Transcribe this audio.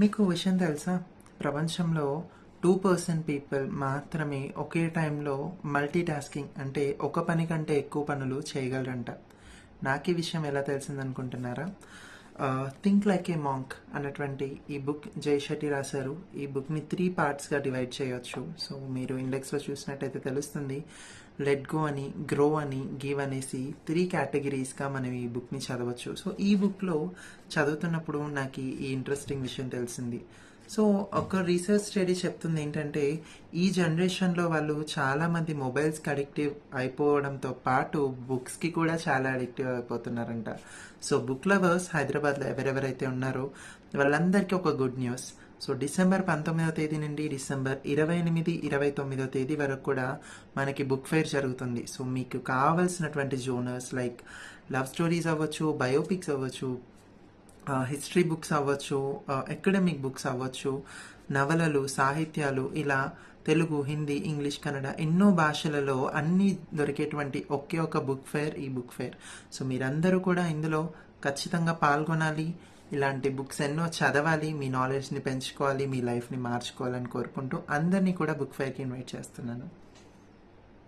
మీకు విషయం తెలుసా? ప్రపంచంలో టూ పర్సెంట్ పీపుల్ మాత్రమే ఒకే టైంలో మల్టీ టాస్కింగ్ అంటే ఒక పని కంటే ఎక్కువ పనులు చేయగలరంట. నాకు ఈ విషయం ఎలా తెలిసిందనుకుంటున్నారా? థింక్ లైక్ ఏ మాంక్ అన్నటువంటి ఈ బుక్ జై శెట్టి రాశారు. ఈ బుక్ని త్రీ పార్ట్స్గా డివైడ్ చేయొచ్చు. సో మీరు ఇండెక్స్లో చూసినట్టయితే తెలుస్తుంది. లెట్ గో అని గ్రో అని గివ్ అనేసి త్రీ కేటగిరీస్గా మనం ఈ బుక్ని చదవచ్చు. సో ఈ బుక్లో చదువుతున్నప్పుడు నాకు ఈ ఇంట్రెస్టింగ్ విషయం తెలిసింది. సో ఒక రీసెర్చ్ స్టడీ చెప్తుంది ఏంటంటే ఈ జనరేషన్లో వాళ్ళు చాలామంది మొబైల్స్కి అడిక్టివ్ అయిపోవడంతో పాటు బుక్స్కి కూడా చాలా అడిక్టివ్ అయిపోతున్నారంట. సో బుక్ లవర్స్ హైదరాబాద్లో ఎవరెవరైతే ఉన్నారో వాళ్ళందరికీ ఒక గుడ్ న్యూస్ సో డిసెంబర్ పంతొమ్మిదవ తేదీ నుండి డిసెంబర్ ఇరవై ఎనిమిది ఇరవై తొమ్మిదో తేదీ వరకు కూడా మనకి బుక్ ఫెయిర్ జరుగుతుంది. సో మీకు కావాల్సినటువంటి జోనర్స్ లైక్ లవ్ స్టోరీస్ అవ్వచ్చు బయోపిక్స్ అవ్వచ్చు హిస్టరీ బుక్స్ అవ్వచ్చు అకాడమిక్ బుక్స్ అవ్వచ్చు నవలలు సాహిత్యాలు ఇలా తెలుగు హిందీ ఇంగ్లీష్ కన్నడ ఎన్నో భాషలలో అన్నీ దొరికేటువంటి ఒకే ఒక బుక్ ఫేర్ ఈ బుక్ ఫేర్ సో మీరందరూ కూడా ఇందులో ఖచ్చితంగా పాల్గొనాలి. ఇలాంటి బుక్స్ ఎన్నో చదవాలి మీ నాలెడ్జ్ని పెంచుకోవాలి మీ లైఫ్ని మార్చుకోవాలని కోరుకుంటూ అందరినీ కూడా బుక్ ఫేర్కి ఇన్వైట్ చేస్తున్నాను.